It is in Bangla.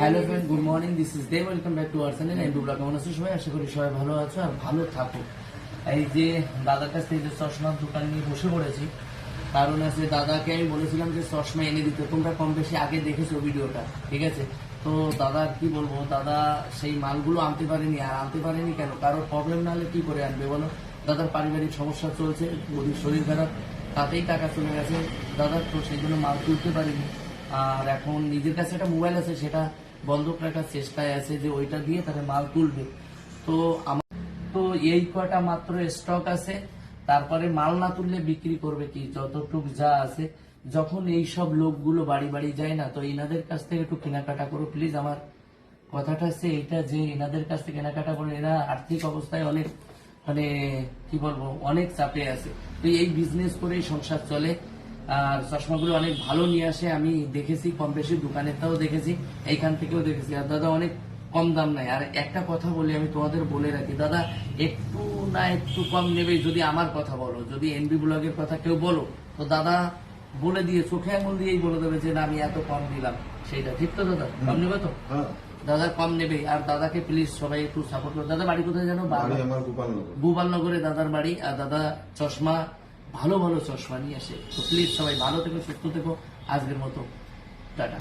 Hello friend good morning this is the welcome back to channel and blog কেমন আছো সবাই আশা করি সবাই ভালো আছো আর ভালো থাকো। এই যে দাদার কাছ থেকে যে চশমার দোকান নিয়ে বসে পড়েছি কারণ আছে দাদাকে আমি বলেছিলাম যে চশমা এনে দিতে। তোমরা কম বেশি আগে দেখেছ ভিডিওটা, ঠিক আছে? তো দাদা, কি বলব? দাদা সেই মালগুলো আনতে পারেনি। আর আনতে পারেনি কেন? কারোর প্রবলেম না হলে কি করে আনবে বলো? দাদার পারিবারিক সমস্যা চলছে শরীর খারাপ, তাতেই টাকা চলে গেছে। দাদা তো সেই জন্য মাল তুলতে পারিনি। আর এখন নিজের কাছে একটা মোবাইল আছে, সেটা বন্ধক রাখার চেষ্টায় আছে যে ওইটা দিয়ে তারা মাল তুলবে। তো আমার তো এই কয়টা মাত্র স্টক আছে, তারপরে মাল না তুললে বিক্রি করবে কি? যতটুক যা আছে, যখন এই সব লোকগুলো বাড়ি বাড়ি যায় না, তো এনাদের কাছ থেকে একটু কেনাকাটা করো প্লিজ আমার কথাটা হচ্ছে এইটা যে এনাদের কাছ থেকে কেনাকাটা করে এরা আর্থিক অবস্থায় অনেক মানে কি বলব, অনেক চাপে আছে। তো এই বিজনেস করেই সংসার চলে। চশমাগুলো অনেক ভালো নিয়ে আসে আমি দেখেছি কম বেশি দোকানেরটাও দেখেছি এইখান থেকেও দেখেছি। আর দাদা অনেক কম দাম নাই আর একটা কথা বলি আমি তোমাদের বলে রাখি দাদা একটু না একটু কম নেবে যদি আমার কথা বলো যদি এনবি ব্লগের কথা কেউ বলো। তো দাদা বলে দিয়ে চোখে আঙুল দিয়েই বলে দেবে যে না আমি এত কম দিলাম সেইটা ঠিক তো দাদা? কম নেবে তো? হ্যাঁ। দাদা কম নেবে। আর দাদাকে প্লিজ সবাই একটু সাপোর্ট করো। দাদা বাড়ি কোথায় জানো গোপালনগরে দাদার বাড়ি। আর দাদা চশমা ভালো ভালো চশমা নিয়ে আসে তো প্লিজ সবাই ভালো থেকো, সুস্থ থেকো। আজকের মতো টাটা।